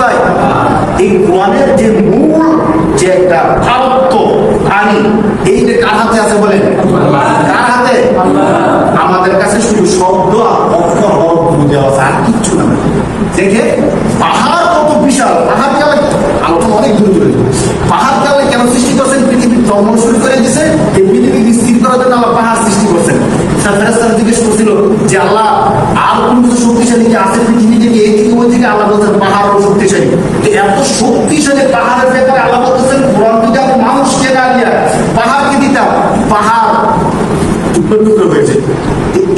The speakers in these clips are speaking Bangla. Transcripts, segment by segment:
ভাই এই কোরআনের যে মূল যে একটা ভারত্ব আনি এইটা কার হাতে আছে বলেন? কার হাতে? আমাদের কাছে শুধু শব্দ অক্ষর হরফ দেওয়া আর কিচ্ছু না। দেখে, পাহাড় কত বিশাল। পাহাড় কেন আলোচনা অনেক দূরে দূরে। পাহাড় কেন কেন সৃষ্টি করছেন? পৃথিবী ভ্রমণ শুরু করে দিয়েছে। এই পৃথিবী স্থির করার জন্য আল্লাহ পাহাড় সৃষ্টি করছেন। তার ফেরেস্তারা জিজ্ঞেস করছিল যে, আল্লাহ, আর কোন শক্তিশালী আছে পৃথিবী থেকে? এই থেকে ওই থেকে আল্লাহ বলছেন, পাহাড় শক্তিশালী তো এত শক্তিশালী পাহাড়ের ব্যাপারে আল্লাহ বলতেছেন কোরআন আমরা মানুষকে দিয়া পাহাড়কে দিতাম। পাহাড় টুকরো টুকরো হয়েছে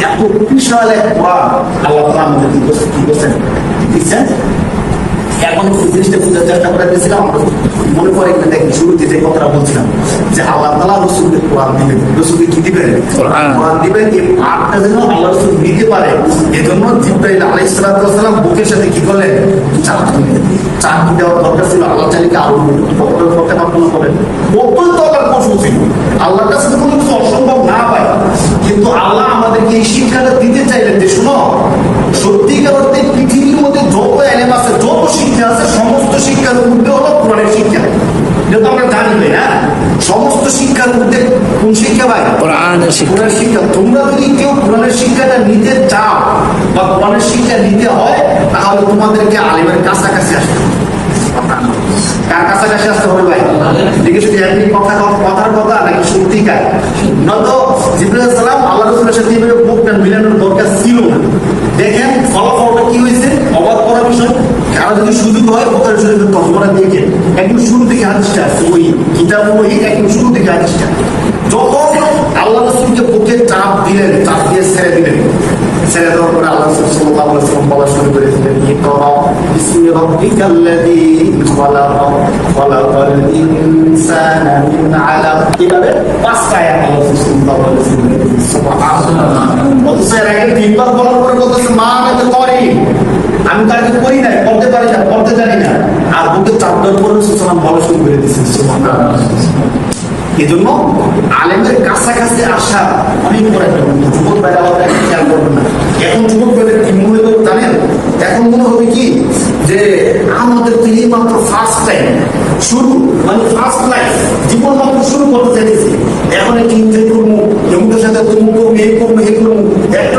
এত বিশাল এক কোরআন আল্লাহ আমাদের কি করছেন কি করছেন দিচ্ছেন এখন এই জিনিসটা বোঝার চেষ্টা করে দিয়েছিলাম আমরা মনে পড়ে কিনা দেখি শুরুতে যে কথাটা বলছিলাম যে আল্লাহ তালা রসুলকে কোরআন দিবেন। রসুলকে কি দিবেন? কোরআন। দিবেন এই পাঠটা যেন আল্লাহ রসুল পারে। এজন্য জিব্রাইল আলাই সালাম বুকের সাথে কি করলেন? চাকরি চাকরি দেওয়ার দরকার ছিল। আল্লাহ চালিকে আরও করেন ছিল। আল্লাহর কাছে কোনো কিছু অসম্ভব না পায় কিন্তু আল্লাহ আমাদেরকে এই শিক্ষাটা দিতে চাইলেন যে, শুনো, সত্যিকার অর্থে পৃথিবীর মধ্যে যত এলেম আছে, যত শিক্ষা আছে, সমস্ত শিক্ষার মধ্যে হলো কোরআনের শিক্ষা। যেহেতু আমরা জানি না সমস্ত শিক্ষার মধ্যে কোন শিক্ষা ভাই। কোরআনের শিক্ষা। কোরআনের শিক্ষা। তোমরা যদি কেউ কোরআনের শিক্ষাটা নিতে চাও বা কোরআনের শিক্ষা নিতে হয় তাহলে তোমাদেরকে আলিমের কাছাকাছি আসতে কার কাছাকাছি আসতে হবে ভাই? দেখে শুধু একদিন কথা কথার কথা নাকি সত্যিকার নয়তো জিব্রাইল সালাম আল্লাহ রসুলের সাথে এইভাবে বুকটা মিলানোর দরকার ছিল। না দেখেন ফলাফলটা কি হয়েছে? অবাক করার বিষয়। কারও যদি সুযোগ হয় বোকার শরীফের তর্জমাটা দেখেন একদম শুরু থেকে হাদিসটা আছে ওই কিতাব ওই একদম শুরু থেকে হাদিসটা। পরে আল্লাহ সাল্লাল্লাহু আলাইহি ওয়াসাল্লাম বলা শুরু করেছিলেন ইকরা বিসমি রাব্বিকাল্লাযী খলাক, খলাকাল ইনসানা মিন আলাক এভাবে পাঁচটা আয়াত আল্লাহ সাল্লাল্লাহু আলাইহি ওয়াসাল্লাম সুবহানাল্লাহ। অথচ এর আগে তিনবার বলার পরে বলতেছে, মা আমি তো করি। আমি তার কিছু করি নাই করতে পারি না করতে জানি না। আর বুকে চাপ পরে সুতরাং বলা শুরু করে দিচ্ছেন সুবহানাল্লাহ। এই জন্য আলেমের কাছাকাছি আসা অনেক বড় একটা খেয়াল করবেন না। এখন যুবকদের কি মনে হবে জানেন? এখন মনে হবে কি? যে আমাদের তো এই মাত্র ফার্স্ট টাইম শুরু মানে ফার্স্ট লাইফ জীবন মাত্র শুরু করতে চাইতেছি। এখন একটু এনজয় করব এমন সাথে তুমি করব এই করব এই করব একটা